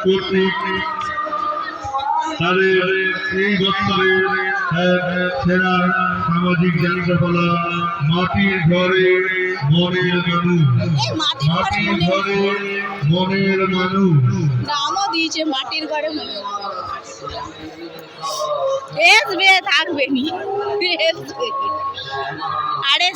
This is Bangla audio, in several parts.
কর্তৃক তাদের মনের মানুষ মনের মানুষ নামও দিয়েছে মাটির ঘরে মনে এসবে। থাকবে আরে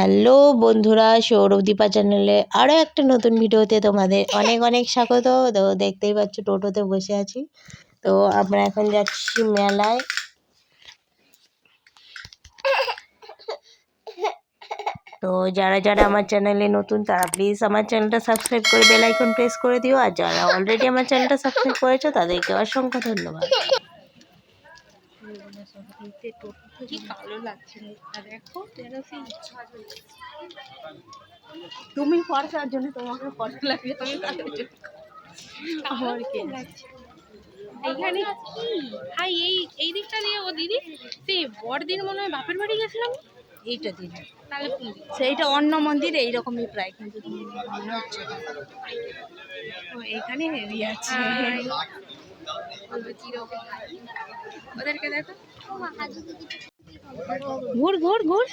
হ্যালো বন্ধুরা, সৌরভদীপা চ্যানেলে আরও একটা নতুন ভিডিওতে তোমাদের অনেক অনেক স্বাগত। তো দেখতেই পাচ্ছ টোটোতে বসে আছি। তো আমরা এখন যাচ্ছি মেলায়। তো যারা যারা আমার চ্যানেলে নতুন, তারা প্লিজ আমার চ্যানেলটা সাবস্ক্রাইব করে বেল আইকন প্রেস করে দিও। আর যারা অলরেডি আমার চ্যানেলটা সাবস্ক্রাইব করেছ, তাদেরকে অসংখ্য ধন্যবাদ। কি কালো লাগছে মুখটা দেখো। তুমি ফর্সার জন্য তোমাকে ফর্সা লাগবে তুমি কালো আমার কি লাগছে। এইখানে কি? হাই এই এই দিকটা দিয়ে ও দিদি। সেই বড়দিন মনে হয় বাপের বাড়ি গেছিলাম এইটা দিন তাহলে সেইটা অন্য মন্দির এইরকমই প্রায় কিন্তু। মনে হচ্ছে না। ও এইখানে ওদেরকে দেখো ঘুর ঘুর ঘুর।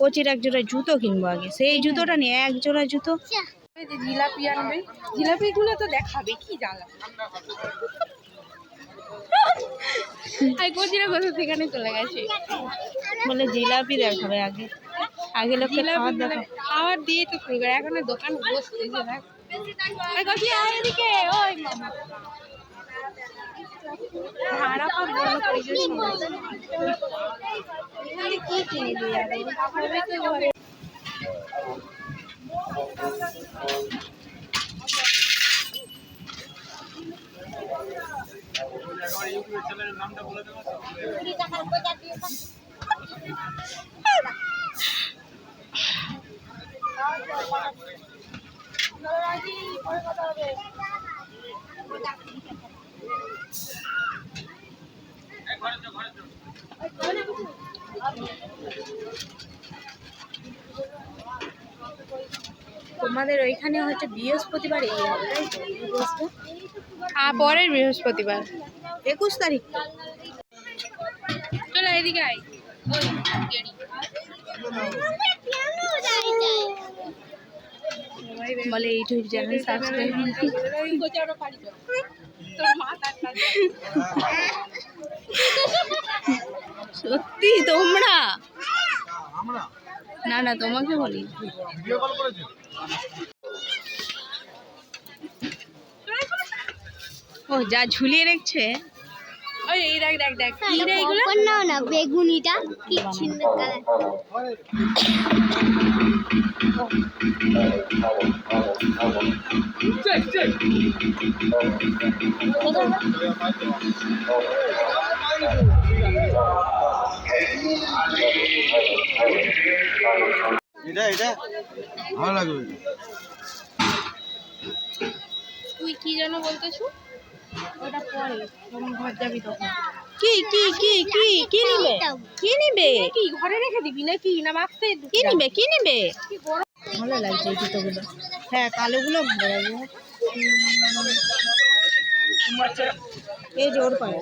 কোচির এক জোড়া জুতো কিনবো আগে। সেই জুতোটা নিয়ে এক জোড়া জুতো। যে জিলাপি আনবে। জিলাপিগুলো তো দেখাবে কি জ্বালা। আই কোচিরা কোথা সেখানে চলে গেছে। বলে জিলাপি দেখাবে আগে। আগে খাবার খাবার দিয়ে তো শুরু করে এখন দোকান বসতে দেখ। আই কোচি আয় এদিকে ওই মামা। ভাড়া পাবো না কইছিস কি কিনবি আর খাবে তো ঘরে। তোমাদের ওইখানে হচ্ছে বৃহস্পতিবার এই হবে তাই তো? হ্যাঁ পরের বৃহস্পতিবার। একুশ তারিখ চলো এদিকে আয়। বলে ইউটিউব চ্যানেল সাবস্ক্রাইব সত্যি তোমরা? না না তোমাকে বলি। ও যা ঝুলিয়ে রেখেছে। ওই এই দেখ দেখ দেখ কি রে এগুলো? নাও না বেগুনিটা কি সুন্দর কালার। এটা এটা? ভালো লাগবে। তুই কি যেন বলতেছো? ওটা পরে যখন ঘর যাবি তখন। কি কি কি কি কি নিবে? কি নিবে? কি ঘরে রেখে দিবি নাকি? না বাক্সে কি নিবে কি নিবে? ভালো লাগছে এই জুতোগুলো। হ্যাঁ কালোগুলো ভালো লাগবে। এই জোর পায়।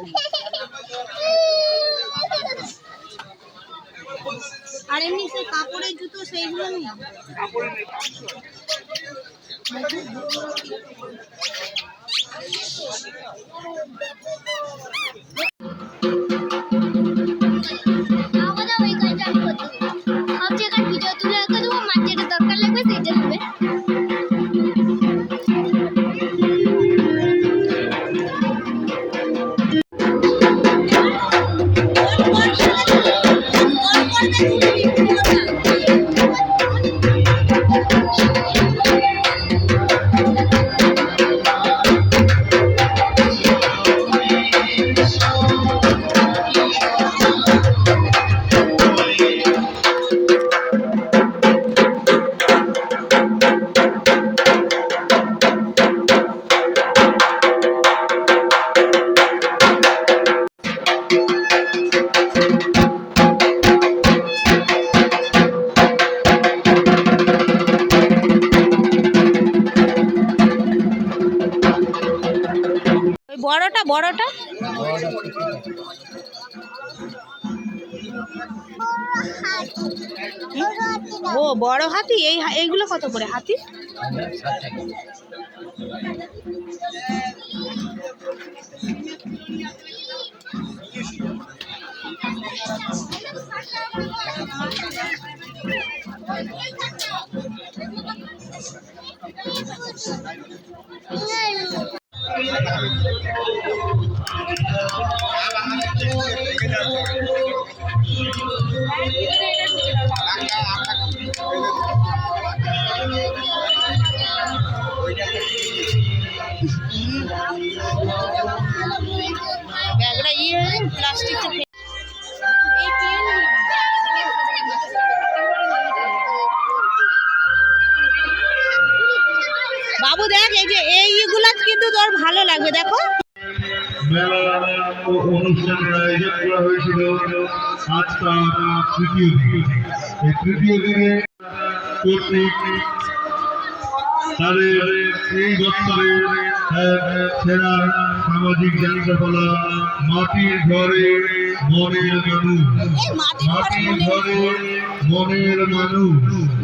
এমনি সেই কাপড়ের জুতো সেইগুলো নেই সব জায়গায় ভিডিও তুলে বড়টা ও বড় হাতি? এই হা- এইগুলো কত করে হাতি? বাবু দেখ, এই যে এইগুলা কিন্তু তোর ভালো লাগবে, দেখো। অনুষ্ঠানের আয়োজন করা হয়েছিল আজ তৃতীয় দিন। তৃতীয় দিনে তাদের এই দপ্তরের সেরা সামাজিক জানিকাপালা মাটির ঘরে মনের মানুষ। মাটির ঘরে মনের মানুষ।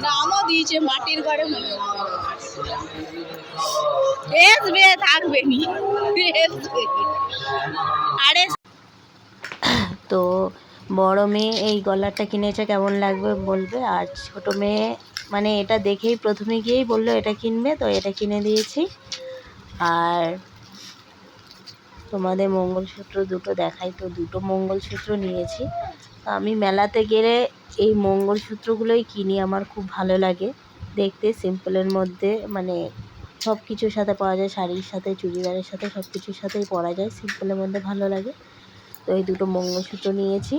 নামও দিয়েছে মাটির ঘরে মনে এসবে থাকবে নি। আরে তো বড় মেয়ে এই গলারটা কিনেছে, কেমন লাগবে বলবে? আর ছোট মেয়ে মানে এটা দেখেই প্রথমে গিয়েই বলল, এটা কিনবে? তো এটা কিনে দিয়েছি। আর তোমাদের মঙ্গলসূত্র দুটো দেখাই, তো দুটো মঙ্গলসূত্র নিয়েছি। তো আমি মেলাতে গেলে এই মঙ্গলসূত্রগুলোই কিনি, আমার খুব ভালো লাগে। দেখতে সিম্পলের মধ্যে মানে সব কিছুর সাথে পাওয়া যায়, শাড়ির সাথে, চুড়িদারের সাথে সব কিছুর সাথেই পরা যায়, সিম্পলের মধ্যে ভালো লাগে। তো এই দুটো মঙ্গলসূত্র নিয়েছি।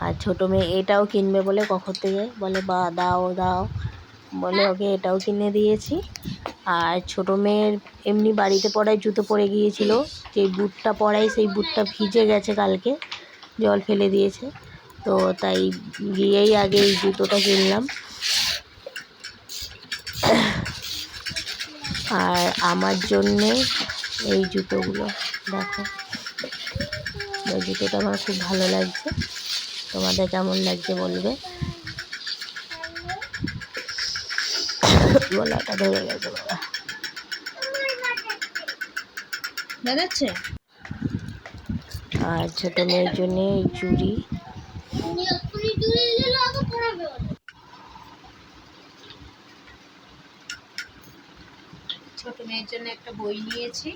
আর ছোটো মেয়ে এটাও কিনবে বলে কখন থেকে? বলে, বা, দাও দাও। বলে, ওকে এটাও কিনে দিয়েছি। আর ছোটো মেয়ের এমনি বাড়িতে পড়ায় জুতো পরে গিয়েছিল। যে বুটটা পরাই সেই বুটটা ভিজে গেছে কালকে। জল ফেলে দিয়েছে। তো তাই গিয়েই আগে এই জুতোটা কিনলাম। আর আমার জন্যে এই জুতোগুলো, দেখো। জুতোটা আমার খুব ভালো লাগছে। তোমাদের কেমন লাগছে বলবে? গলাটা ধরে গেছে বাবা দেখাচ্ছে? আর ছোট মেয়ের জন্য এই চুড়ি। ছোট মেয়ের জন্য একটা বই নিয়েছি।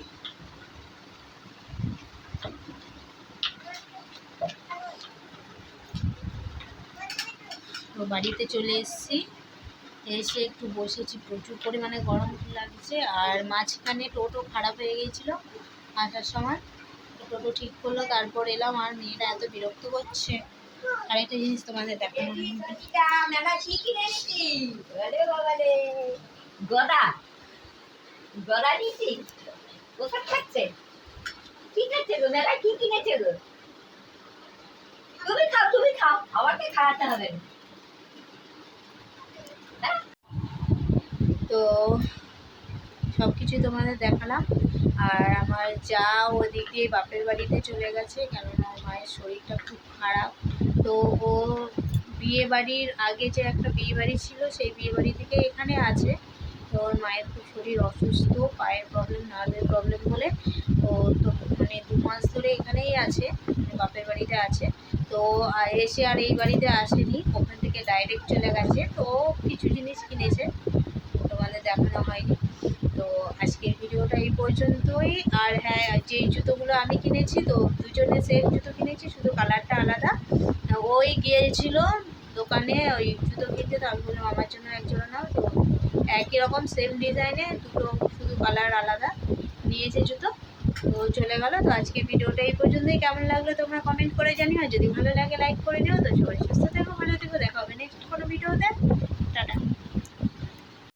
তো বাড়িতে চলে এসেছি। এসে একটু বসেছি, প্রচুর পরিমাণে গরম লাগছে আর মাঝখানে টোটো খারাপ হয়ে গিয়েছিল আসার সময়। টোটো ঠিক করল, তারপর এলাম আর মেয়েরা এত বিরক্ত করছে। আরেকটা জিনিস তোমাদের দেখানো আরে গদা। গদা কোথায় খাচ্ছে? কি কিনেছে গো? তুমি খাও তুমি খাও। আমাকে খাওয়াতে হবে। তো সব কিছুই তোমাদের দেখালাম। আর আমার যা ওদিক বাপের বাড়িতে চলে গেছে, কেননা মায়ের শরীরটা খুব খারাপ। তো ও বিয়ে বাড়ির আগে যে একটা বিয়ে বাড়ি ছিল, সেই বিয়ে বাড়ি থেকে এখানে আছে। তো ওর মায়ের খুব শরীর অসুস্থ, পায়ের প্রবলেম নার্ভের প্রবলেম বলে। তো তো মানে দু মাস ধরে এখানেই আছে মানে বাপের বাড়িতে আছে। তো এসে আর এই বাড়িতে আসেনি, ওখান থেকে ডাইরেক্ট চলে গেছে। তো কিছু জিনিস কিনেছে। তোমাদের দেখানো হয়নি। তো আজকের ভিডিওটা এই পর্যন্তই। আর হ্যাঁ যেই জুতোগুলো আমি কিনেছি, তো দুজনে সেম জুতো কিনেছি, শুধু কালারটা আলাদা। ওই গিয়েছিল দোকানে, ওই জুতো কিনতে, তো আমি বললাম, আমার জন্য এক জোড়া নাও। তো একই রকম সেম ডিজাইনে দুটো শুধু কালার আলাদা নিয়েছে জুতো। তো চলে গেল। তো আজকে ভিডিওটা এই পর্যন্তই। কেমন লাগল তোমরা কমেন্ট করে জানিও। যদি ভালো লাগে লাইক করে দিও। তো সবাই সুস্থ থেকো, ভালো থেকো। দেখা হবে নেক্সট কোনো ভিডিওতে। টাটা।